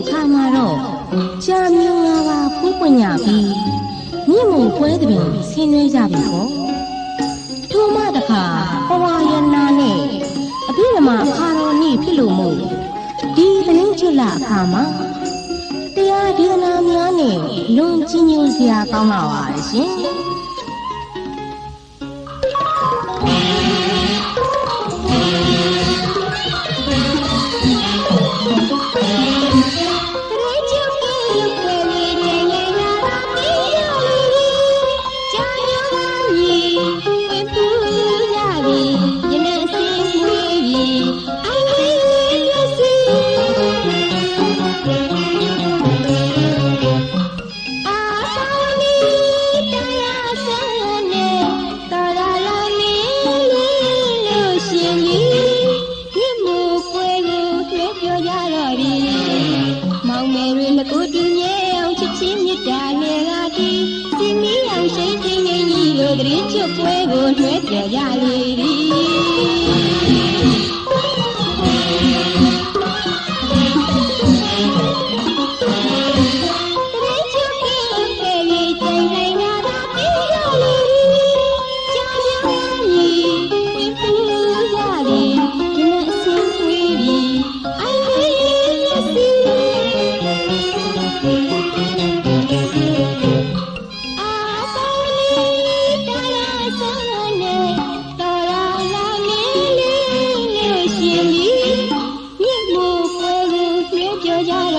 လင်းကျုပ်ခါမှာတော့ကြာမျိုးငါးပါးဖူးပွင့်ကြပြီးမြင့်မုံပွဲသဘင်ဆင်းနွှဲကြပြီပေါ့ထို့မှတခါပဝါယနာနဲ့အပြိဓမ္မာအခါတော်နေ့ဖြစ်လို့မို့ဒီသတင်းကျွတ်လာအခါမှာတရားဒေသနာများနဲ့လွန်ကြီးညိုစရာကောင်းပါပါရှင်မောင်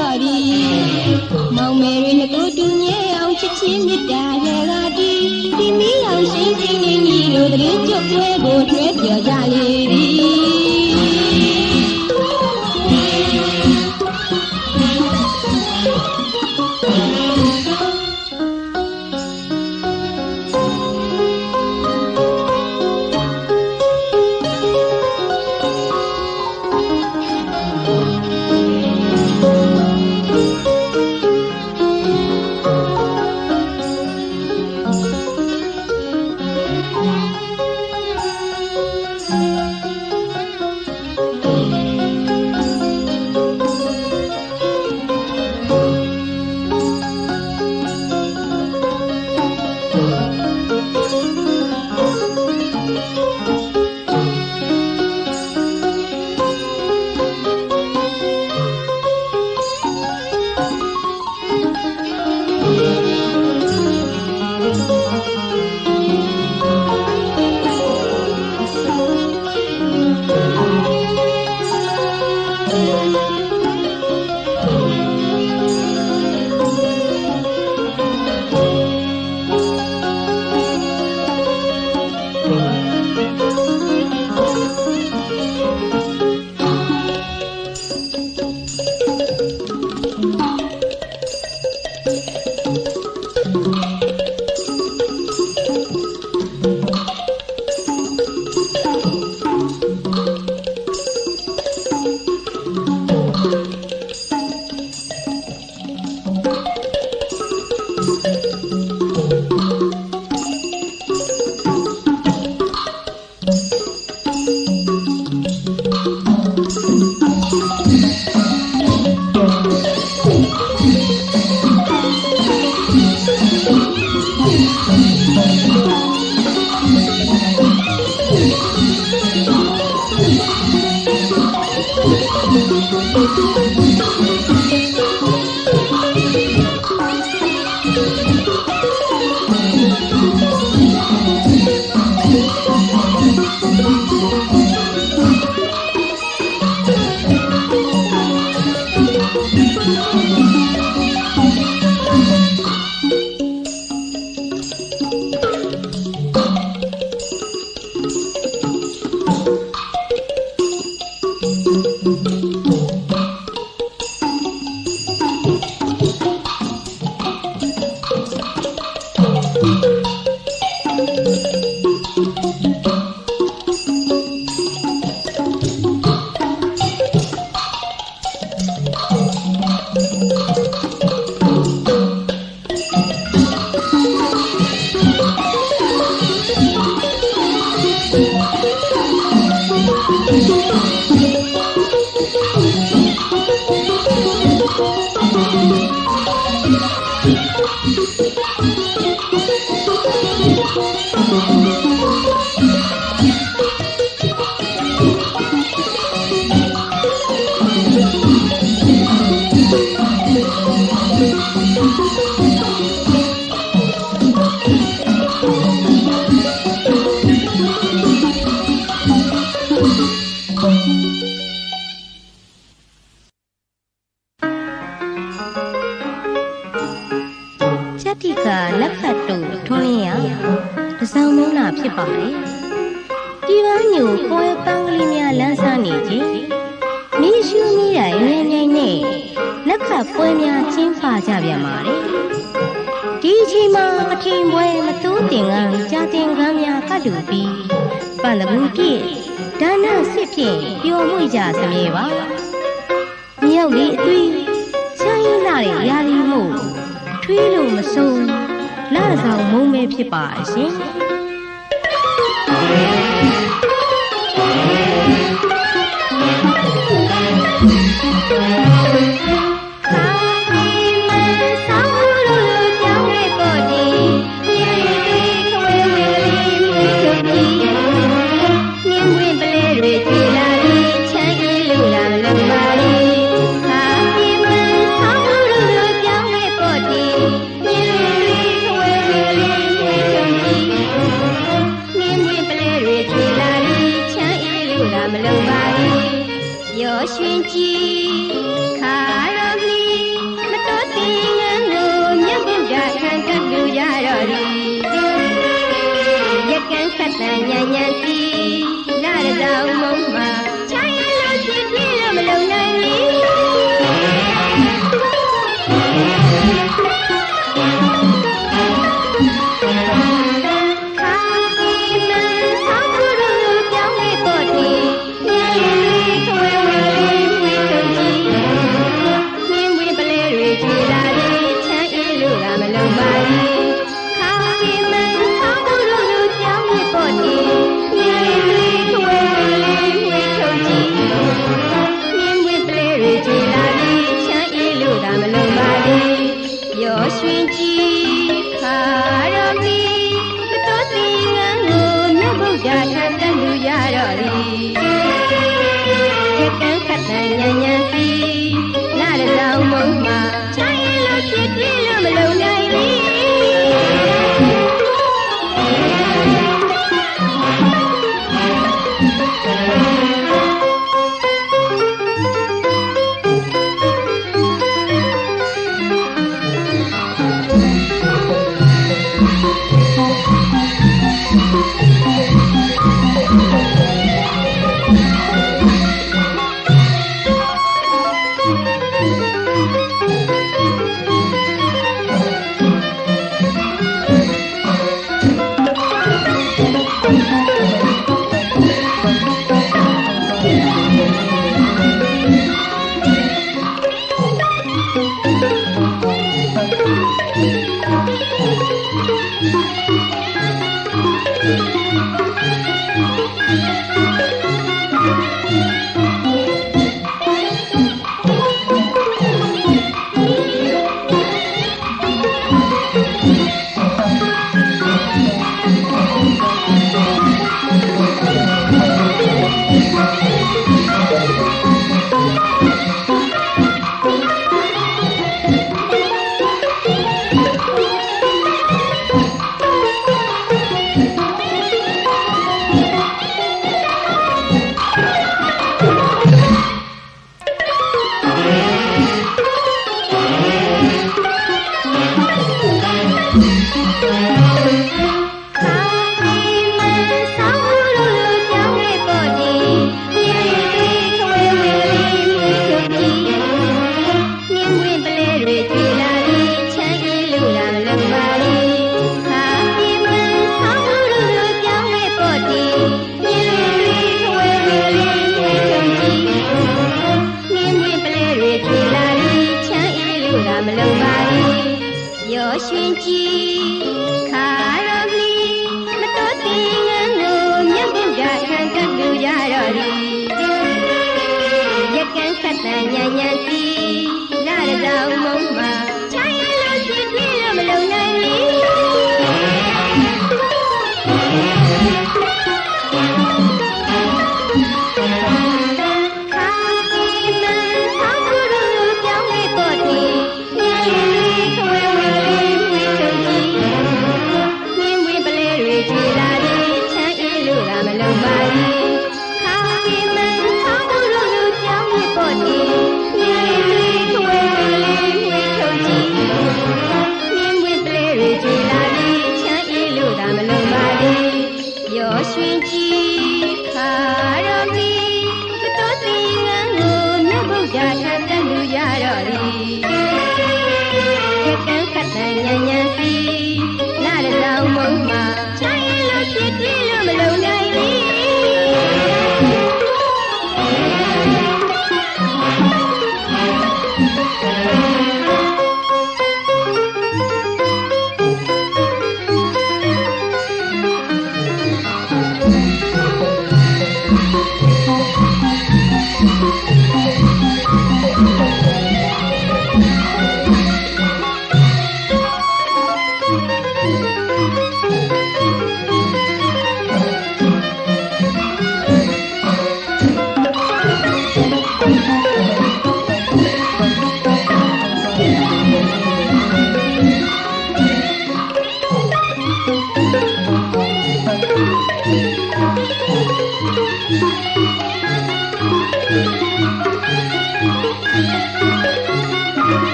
ပြောကြတော့သည်မောင်မယ်တွေငကိုတူမြဲအောင်ချစ်ချင်းမြတ်တာလည်းကတီးဒီမီးအောင်ရှိန်ချင်းကြီးလို့တရင်ကျွတ်ပွဲကိုနှွေးပြောကြလေသ ည်တ တိကလက်ဖတ်တို့ထွန်းလင်းရတစောင်းမုန်းလာဖြစ်ပါလေဒီပန်းညိုပွဲပန်းကလေးများလန်းစားနေခြင်းမင်းရှုမိတိုင်းလင်းမြိုင်နဲ့လက်ခတ်ပွဲများကျင်းပကြပြန်ပါလေဒီအချိန်မှာအထင်ပွဲမတိုးတင်ကကြာတင်ကမ်းများကတူပြီးပန်တကူပြည့်ဒါနစစ်ဖြင့်ပျော်မွေ့ကြစမြဲပါမြောက်လေးအသွေးချိုင်းလာတဲ့ ဆောင်မုံမဲဖြစ်ပါအရှင် 我循迹。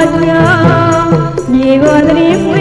ကြောကြောမြေ